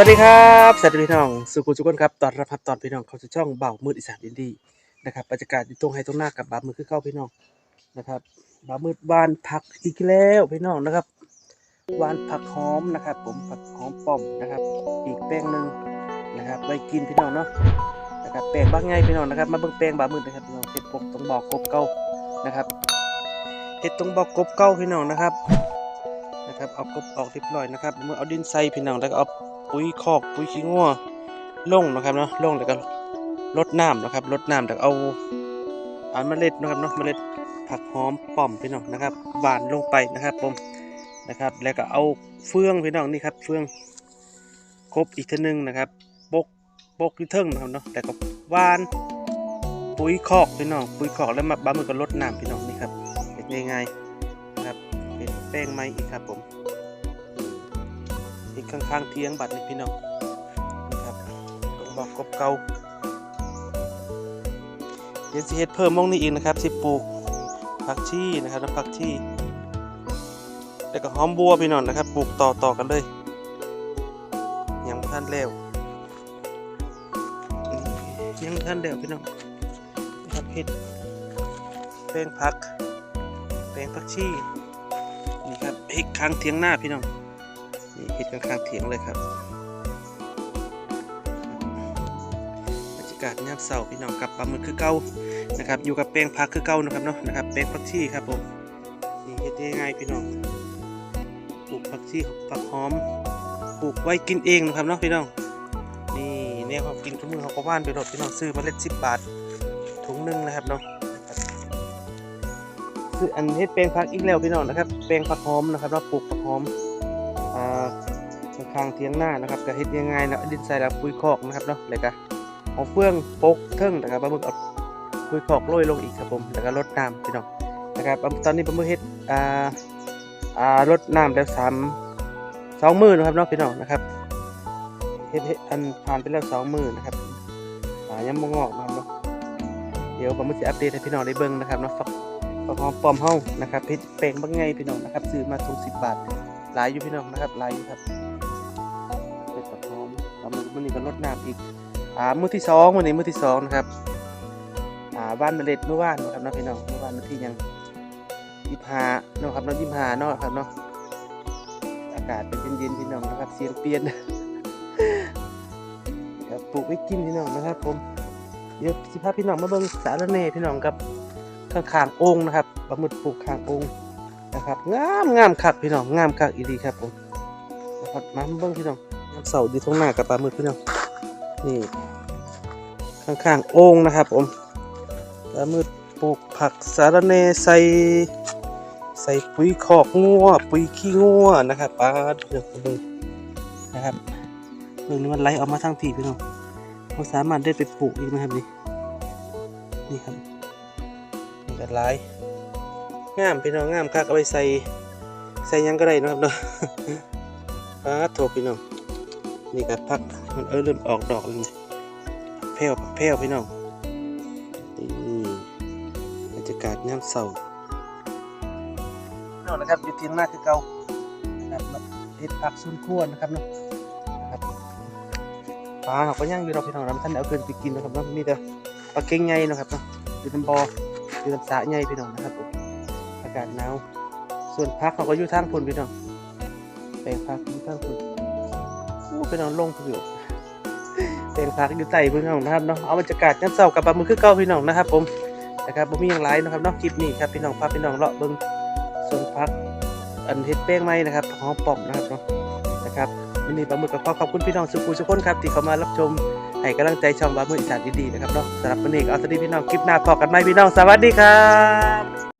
สวัสดีครับสวัสดีพี่น้อง สุขุมสุขคนครับ ตอนรับตอนพี่น้องเข้าสู่ช่องเบามืดอีสานอินดี้นะครับ บรรยากาศอยู่ตรงไฮตรงหน้ากับบามือคือเข้าพี่น้องนะครับบามืดวานผักอีกแล้วพี่น้องนะครับวานผักหอมนะครับ ผมผักหอมป้อมนะครับ อีกแป้งหนึ่งนะครับไว้กินพี่น้องเนาะนะครับแป้งบางไงพี่น้องนะครับ มาเบิ่งแป้งบามืดนะครับพี่น้องเห็ดผมต้องบอกกบเก่านะครับเห็ดต้องบอกกบเก่าพี่น้องนะครับนะครับเอากบออกเรียบร้อยนะครับเมื่อเอาดินใส่พี่น้องแล้วก็เอา ปุ๋ยคอกปุ๋ยขี้งัวลงนะครับเนาะลงแล้วก็ลดน้ำนะครับลดน้ำแล้วเอาเอาเมล็ดนะครับเนาะเมล็ดผักหอมป้อมพี่น้องนะครับหวานลงไปนะครับผมนะครับ แล้วก็เอาเฟืองพี่น้องนี่ครับเฟืองครบอีกทีนึงนะครับปกปกที่เทิงนะครับเนาะแล้วก็หวานปุ๋ยคอกพี่น้องปุ๋ยคอกแล้วมาบ้ามือก็ลดน้ำพี่น้องนี่ครับเห็ดง่ายๆนะครับเป็นแป้งไหมอีกครับผม ข้างๆเทียงบัตรนี่พี่น้องนะครับต้องบอกกบเก่าเดี๋ยวสิเฮ็ดเพิ่มมองนี่อีกนะครับสิปลูกผักชีนะครับแล้วผักชีแล้วก็หอมบัวพี่น้องนะครับปลูกต่อต่อกันเลยยังท่านแล้วยังท่านแล้วพี่น้องนะครับเฮ็ดแป้งผักแป้งผักชีนี่ครับเฮ็ดข้างเทียงหน้าพี่น้อง นี่เห็ดข้างๆเถียงเลยครับบรรยากาศยามเสาร์พี่น้องกลับปลาหมึกคือเก่านะครับ อยู่กับแป้งพักคือเก่านะครับเนาะนะครับแป้งผักชีครับผมนี่เฮ็ดได้ง่ายพี่น้องปลูกผักชีผักหอมปลูกไว้กินเองนะครับเนาะพี่น้องนี่เนี่ยเขากินทุกมือเขาก็ว่านไปรถพี่น้องซื้อเมาเล็ดสิบบาทถุงหนึงนะครับเนาะคืออันเฮ็ดแป้งพักอีกแล้วพี่น้องนะครับแป้งผักหอมนะครับเราปลูกผักหอม ข้างเทียงหน้านะครับก็เฮ็ดยังไงนะดินใส่แล้วปุ๋ยคอกนะครับเนาะแล้วก็เอาเฟืองปกเทิงนะครับปลาหมึกเอาปุ๋ยคอกโรยลงอีกครับผมแล้วก็รดน้ำพี่น้องนะครับตอนนี้ปลาหมึกเฮ็ดอ่าอ่ารดน้ำแล้วสามสองมือนะครับเนาะพี่น้องนะครับเฮ็ดเฮ็ดอันผ่านไปแล้วสองมือนะครับอ่ายังบ่งอกนะครับเนาะเดี๋ยวปลาหมึกจะอัปเดตให้พี่น้องได้เบิ่งนะครับเนาะฝักฝักหอมปลอมเฮานะครับเฮ็ดแปลงบางไงพี่น้องนะครับซื้อมาถุง10บบาท ลายอยู่พี่น้องนะครับหลายอยู่ครับเป็นปักหอมแล้วมันนี่ก็ลดน้ำอีกอ่ามือที่สองวันนี้มือที่สองนะครับอ่าบ้านเมล็ดเมื่อวานนะครับนาะพี่น้องเมื่อวานวันที่ยังยี่ห้าเนาะครับเนาะยี่ห้าเนาะครับเนาะอากาศเป็นเย็นๆพี่น้องนะครับเสียงเปลี่ยนครับปลูกไว้กินพี่น้องนะครับ ผมเดี๋ยวสิพาพี่น้องมาเบิ่งสารเนพี่น้องกับข้างๆโอ่งนะครับปลาหมึกปลูกข้างองนะ ครับงามงามคักพี่น้องงามคักอีดีครับผมนะครับมาเบิ้งพี่น้องน้ำเสาดีท้องหน้ากับปลาหมึกพี่น้องนี่ข้างๆโอ่งนะครับผมปลาหมึกปลูกผักสารเนใส่ใส่ปุ๋ยคอกงัวปุ๋ยขี้งัวนะครับปลาเดือกเบิ้งนะครับเรื่องนี้มันไหลออกมาทางทีพี่น้องเราสามารถได้ไปปลูกอีกนะครับนี่นี่ครับนี่ก็ไหล งามพี่น้องงามคักเอาไปใส่ใส่ยังก็ได้นะครับเนาะอาโถพี่น้องนี่ก็พักมันเออเริ่มออกดอกแล้วนี่แพ้วแพ้วพี่น้องนี่บรรยากาศยามเสาร์พี่น้องนะครับอยู่เทียงหน้าคือเก่านะครับเฮ็ดผักซุนขั้วนะครับเนาะปลาเขาก็ย่างอยู่เราพี่น้องเราไม่ทันได้เอาเกินไปกินนะครับเนาะมีแต่ปลาเก่งใหญ่นะครับเนาะอยู่น้ำบ่ออยู่น้ำสระใหญ่พี่น้องนะครับผม อากาศหนาวส่วนพักเขาก็อยู่ทางพุ่นพี่น้องแปลงพักอยู่ทางพุ่นอู้พี่น้องลงพุ่นอยู่แปลงพักอยู่ใต้พี่น้องนะครับเนาะเอาบรรยากาศน้ำเศร้ากับปลาหมึกคือเก่าพี่น้องนะครับ ผมนะครับบ่มีอย่างไรนะครับนาะคลิปนี้ครับพี่น้องพาพี่น้องเลาะเบิ่งส่วนพักอันเฮ็ดแป้งไหมนะครับหอมปอมนะครับเนาะนะครับวันนี้ปลาหมึกก็ขอขอบคุณพี่น้องสุขุสุขคนครับที่เข้ามารับชมให้กำลังใจช่องปลาหมึกอีสานดีๆนะครับเนาะสำหรับวันนี้เอาสวัสดีพี่น้องคลิปหน้าพอกันไหมพี่น้องสวัสดีครับ